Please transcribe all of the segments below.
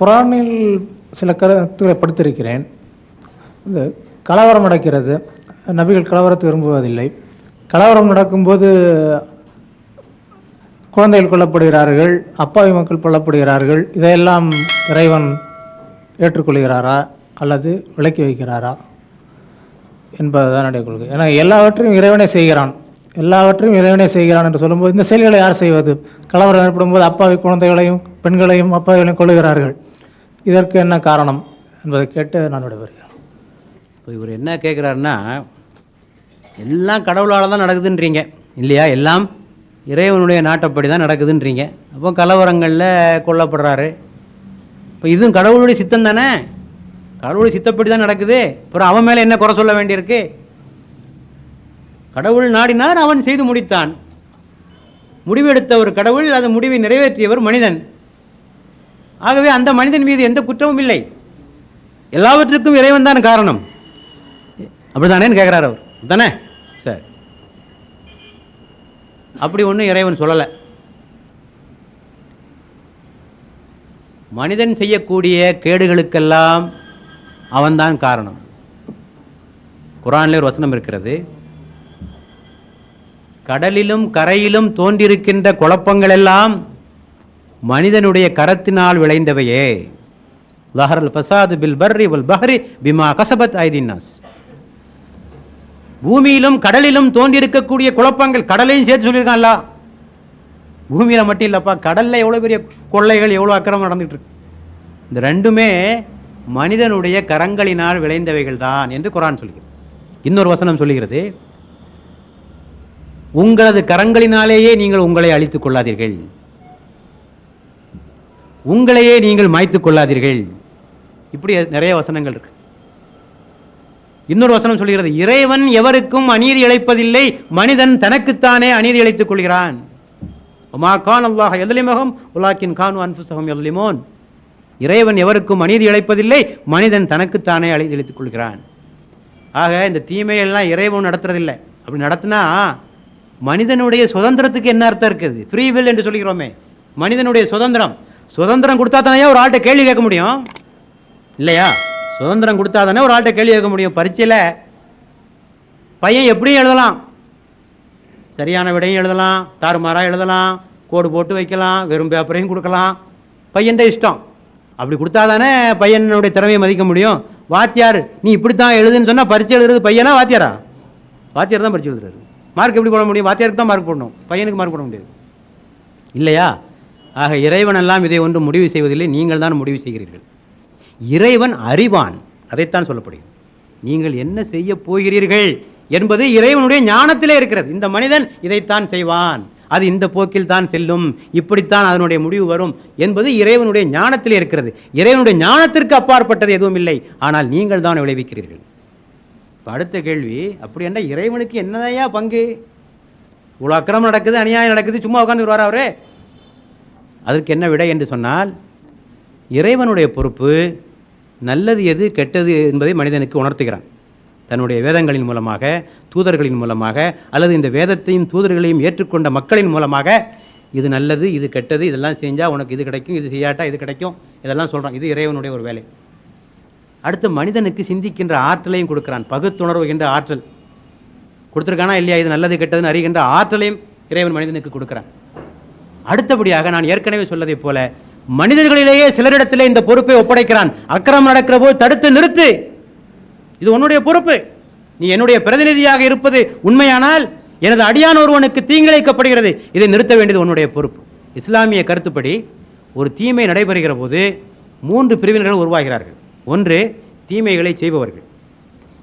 குரானில் சில கருத்துக்களை படித்திருக்கிறேன். இந்த கலவரம் நடக்கிறது. நபிகள் கலவரத்தை விரும்புவதில்லை. கலவரம் நடக்கும்போது குழந்தைகள் கொல்லப்படுகிறார்கள் அப்பாவி மக்கள் கொல்லப்படுகிறார்கள். இதையெல்லாம் இறைவன் ஏற்றுக்கொள்கிறாரா அல்லது விலக்கி வைக்கிறாரா என்பதுதான் என்னுடைய கொள்கை. ஏன்னா எல்லாவற்றையும் இறைவனே செய்கிறான். எல்லாவற்றையும் இறைவனே செய்கிறான் என்று சொல்லும்போது இந்த செயல்களை யார் செய்வது? கலவரம் ஏற்படும்போது அப்பாவி குழந்தைகளையும் பெண்களையும் அப்பாவிகளையும் கொள்ளுகிறார்கள் இதற்கு என்ன காரணம் என்பதை கேட்டு நான் விடைபெறுகிறேன். இப்போ இவர் என்ன கேட்குறாருன்னா எல்லாம் கடவுளால் தான் நடக்குதுன்றீங்க இல்லையா? எல்லாம் இறைவனுடைய நாட்டப்படி தான் நடக்குதுன்றீங்க. அப்போ கலவரங்களில் கொல்லப்படுறாரு. இப்போ இதுவும் கடவுளுடைய சித்தம் தானே? கடவுளுடைய சித்தப்படி தான் நடக்குது. அப்புறம் அவன் மேலே என்ன குறை சொல்ல வேண்டியிருக்கு? கடவுள் நாடினார் அவன் செய்து முடித்தான். முடிவெடுத்த ஒரு கடவுள் அது முடிவை நிறைவேற்றியவர் மனிதன். ஆகவே அந்த மனிதன் மீது எந்த குற்றமும் இல்லை. எல்லாவற்றுக்கும் இறைவன் தான் காரணம். அப்படிதானேன்னு கேட்குறாரு அவர். தானே சரி. அப்படி ஒன்றும் இறைவன் சொல்லலை. மனிதன் செய்யக்கூடிய கேடுகளுக்கெல்லாம் அவன்தான் காரணம். குரானில் ஒரு வசனம் இருக்கிறது. கடலிலும் கரையிலும் தோன்றியிருக்கின்ற குழப்பங்கள் எல்லாம் மனிதனுடைய கரத்தினால் விளைந்தவையே. லஹரல் ஃபசாது பில் பர்ரி வல் பஹ்ரி பிமா கசபத் ஐதின்னாஸ் பூமியிலும் கடலிலும் தோன்றியிருக்கக்கூடிய குழப்பங்கள் கடலையும் சேர்த்து சொல்லியிருக்கான்ல பூமியில் மட்டும் இல்லைப்பா கடலில் எவ்வளோ பெரிய கொள்ளைகள் எவ்வளோ அக்கிரமம் நடந்துகிட்டு இருக்கு இந்த ரெண்டுமே மனிதனுடைய கரங்களினால் விளைந்தவைகள் தான் என்று குரான் சொல்கிறது. இன்னொரு வசனம் சொல்லுகிறது உங்களது கரங்களினாலேயே நீங்கள் உங்களை அழித்துக் கொள்ளாதீர்கள். உங்களையே நீங்கள் மாய்த்துக் கொள்ளாதீர்கள். இப்படி நிறைய வசனங்கள் இருக்கு. இன்னொரு வசனம் சொல்கிறது இறைவன் எவருக்கும் அநீதி இழைப்பதில்லை மனிதன் தனக்குத்தானே அநீதி இழைத்துக் கொள்கிறான். உமா கான் அல்லாஹ் எதலிமகம் உலாக்கின் கான் அன்புசகம் எதலிமோன் இறைவன் எவருக்கும் அநீதி இழைப்பதில்லை மனிதன் தனக்குத்தானே அழி இழைத்துக் கொள்கிறான். ஆக இந்த தீமையெல்லாம் இறைவன் நடத்துறதில்லை. அப்படி நடத்தினா மனிதனுடைய சுதந்திரத்துக்கு என்ன அர்த்தம் இருக்குது? ஃப்ரீவில் என்று சொல்கிறோமே. மனிதனுடைய சுதந்திரம் சுதந்திரம் கொடுத்தா தானே ஒரு ஆள்கிட்ட கேள்வி கேட்க முடியும்? இல்லையா? சுதந்திரம் கொடுத்தா தானே ஒரு ஆள்கிட்ட கேள்வி கேட்க முடியும். பரீட்சையில் பையன் எப்படியும் எழுதலாம். சரியான விடையும் எழுதலாம் தாறுமாறாக எழுதலாம் கோடு போட்டு வைக்கலாம் வெறும் பேப்பரையும் கொடுக்கலாம். பையன்ட இஷ்டம். அப்படி கொடுத்தா தானே பையனுடைய திறமையை மதிக்க முடியும். வாத்தியார் நீ இப்படித்தான் எழுதுன்னு சொன்னால் பரீட்சை எழுதுறது பையனா வாத்தியாரா? வாத்தியார் தான் பரீட்சை எழுதுறாரு. மார்க் எப்படி போட முடியும்? வாத்தியாருக்கு தான் மார்க் போடணும். பையனுக்கு மார்க் போட முடியாது. இல்லையா? ஆக இறைவனெல்லாம் இதை ஒன்று முடிவு செய்வதில்லை நீங்கள் தான் முடிவு செய்கிறீர்கள். இறைவன் அறிவான் அதைத்தான் சொல்லப்படுகிறது. நீங்கள் என்ன செய்ய போகிறீர்கள் என்பது இறைவனுடைய ஞானத்திலே இருக்கிறது. இந்த மனிதன் இதைத்தான் செய்வான். அது இந்த போக்கில் தான் செல்லும் இப்படித்தான் அதனுடைய முடிவு வரும் என்பது இறைவனுடைய ஞானத்திலே இருக்கிறது. இறைவனுடைய ஞானத்திற்கு அப்பாற்பட்டது எதுவும் இல்லை. ஆனால் நீங்கள் தான் விளைவிக்கிறீர்கள். இப்போ அடுத்த கேள்வி அப்படி என்ன இறைவனுக்கு என்னதையா பங்கு? இவ்வளோ அக்கிரமம் நடக்குது அநியாயம் நடக்குது சும்மா உட்காந்துருவார் அவரே? அதற்கு என்ன விடை என்று சொன்னால் இறைவனுடைய பொறுப்பு நல்லது எது கெட்டது என்பதை மனிதனுக்கு உணர்த்துகிறான். தன்னுடைய வேதங்களின் மூலமாக தூதர்களின் மூலமாக அல்லது இந்த வேதத்தையும் தூதர்களையும் ஏற்றுக்கொண்ட மக்களின் மூலமாக இது நல்லது இது கெட்டது இதெல்லாம் செஞ்சால் உனக்கு இது கிடைக்கும் இது செய்யாட்டா இது கிடைக்கும் இதெல்லாம் சொல்கிறான் இது இறைவனுடைய ஒரு வேலை. அடுத்து மனிதனுக்கு சிந்திக்கின்ற ஆற்றலையும் கொடுக்குறான். பகுத்துணர்வு என்ற ஆற்றல். கொடுத்துருக்கானா இல்லையா? இது நல்லது கெட்டதுன்னு அறிகின்ற ஆற்றலையும் இறைவன் மனிதனுக்கு கொடுக்குறான். அடுத்தபடியாக நான் ஏற்கனவே சொல்லதைப் போல மனிதர்களிலேயே சிலரிடத்திலே இந்த பொறுப்பை ஒப்படைக்கிறான். அக்கிரமம் நடக்கிற போது தடுத்து நிறுத்து. இது உன்னுடைய பொறுப்பு. நீ என்னுடைய பிரதிநிதியாக இருப்பது உண்மையானால் எனது அடியான் ஒருவனுக்கு தீங்கிழைக்கப்படுகிறது. இதை நிறுத்த வேண்டியது உன்னுடைய பொறுப்பு. இஸ்லாமிய கருத்துப்படி ஒரு தீமை நடைபெறுகிற போது மூன்று பிரிவினர்கள் உருவாகிறார்கள். ஒன்று தீமைகளை செய்பவர்கள்.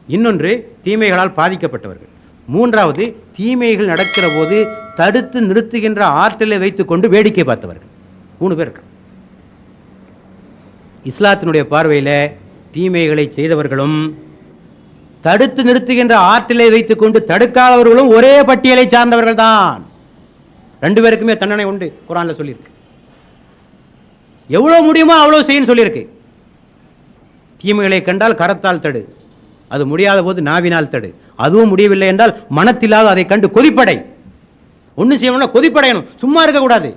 இன்னொன்று தீமைகளால் பாதிக்கப்பட்டவர்கள். மூன்றாவது தீமைகள் நடக்கிற போது தடுத்து நிறுத்துகின்ற ஆற்றலை வைத்துக்கொண்டு வேடிக்கை பார்த்தவர்கள். மூணு பேர் இஸ்லாத்தினுடைய பார்வையில் தீமைகளை செய்தவர்களும் தடுத்து நிறுத்துகின்ற ஆற்றலை வைத்துக்கொண்டு தடுக்காதவர்களும் ஒரே பட்டியலை சார்ந்தவர்கள் தான். ரெண்டு பேருக்குமே தண்டனை உண்டு குரானில் சொல்லியிருக்கு. எவ்வளோ முடியுமோ அவ்வளோ செய்யன்னு சொல்லியிருக்கு. தீமைகளை கண்டால் கரத்தால் தடு. அது முடியாத போது நாவினால் தடு. அதுவும் முடியவில்லை என்றால் மனத்திலாக அதை கண்டு கொதிப்படை. ஒன்றும் செய்யணும்னா கொதிப்படையணும். சும்மா இருக்கக்கூடாது.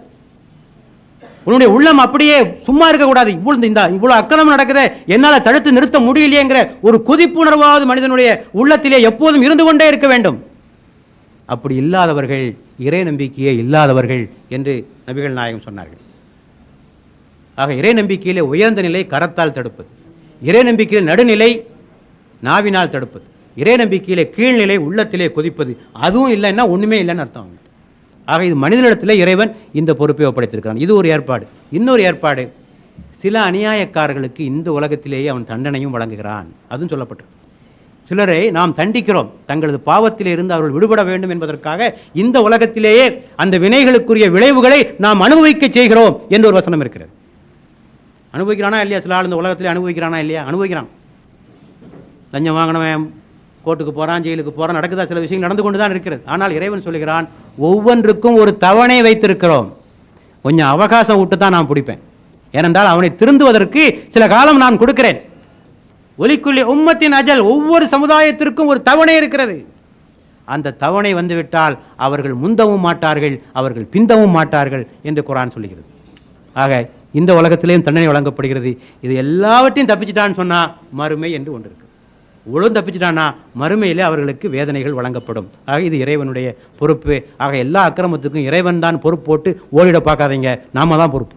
உன்னுடைய உள்ளம் அப்படியே சும்மா இருக்கக்கூடாது. இவ்வளோ இந்த இவ்வளவு அக்கிரமம் நடக்குதே. என்னால் தடுத்து நிறுத்த முடியலையேங்கிற ஒரு கொதிப்புணர்வாவது மனிதனுடைய உள்ளத்திலே எப்போதும் இருந்து கொண்டே இருக்க வேண்டும். அப்படி இல்லாதவர்கள் இறை நம்பிக்கையே இல்லாதவர்கள் என்று நபிகள் நாயகம் சொன்னார்கள். ஆக இறை நம்பிக்கையிலே உயர்ந்த நிலை கரத்தால் தடுப்பது. இறை நம்பிக்கையில் நடுநிலை நாவினால் தடுப்பது. இறை நம்பிக்கையிலே கீழ்நிலை உள்ளத்திலே கொதிப்பது. அதுவும் இல்லைன்னா ஒன்றுமே இல்லைன்னு அர்த்தம் ஆக இது மனிதனிடத்தில் இறைவன் இந்த பொறுப்பை ஒப்படைத்திருக்கிறான். இது ஒரு ஏற்பாடு. இன்னொரு ஏற்பாடு. சில அநியாயக்காரர்களுக்கு இந்த உலகத்திலேயே அவன் தண்டனையும் வழங்குகிறான். அதுவும் சொல்லப்பட்டிருக்கு. சிலரை நாம் தண்டிக்கிறோம். தங்களது பாவத்திலே இருந்து அவர்கள் விடுபட வேண்டும் என்பதற்காக இந்த உலகத்திலேயே அந்த வினைகளுக்குரிய விளைவுகளை நாம் அனுபவிக்க செய்கிறோம் என்று ஒரு வசனம் இருக்கிறது. அனுபவிக்கிறானா இல்லையா? சில ஆள் இந்த உலகத்திலே அனுபவிக்கிறானா இல்லையா? அனுபவிக்கிறான். லஞ்சம் வாங்கினவன் கோர்ட்டுக்கு போகிறான் ஜெயிலுக்கு போகிறான் நடக்குதா சில விஷயங்கள் நடந்து கொண்டு தான் இருக்கிறது. ஆனால் இறைவன் சொல்லுகிறான் ஒவ்வொன்றுக்கும் ஒரு தவணை வைத்திருக்கிறோம். கொஞ்சம் அவகாசம் விட்டு தான் நான் பிடிப்பேன். ஏனென்றால் அவனை திருந்துவதற்கு சில காலம் நான் கொடுக்கிறேன். ஒலிக்குள்ளே உம்மத்தின் அஜல் ஒவ்வொரு சமுதாயத்திற்கும் ஒரு தவணை இருக்கிறது. அந்த தவணை வந்துவிட்டால் அவர்கள் முந்தவும் மாட்டார்கள் அவர்கள் பிந்தவும் மாட்டார்கள் என்று குரான் சொல்லுகிறது. ஆக இந்த உலகத்திலேயும் தண்டனை வழங்கப்படுகிறது. இது எல்லாவற்றையும் தப்பிச்சிட்டான்னு சொன்னால் மறுமை என்று ஒன்று இருக்குது இவ்வளவும் தப்பிச்சிட்டானா மறுமையிலே அவர்களுக்கு வேதனைகள் வழங்கப்படும். ஆக இது இறைவனுடைய பொறுப்பு. ஆக எல்லா அக்கிரமத்துக்கும் இறைவன் தான் பொறுப்பு போட்டு ஓடிட பார்க்காதீங்க. நாம தான் பொறுப்பு.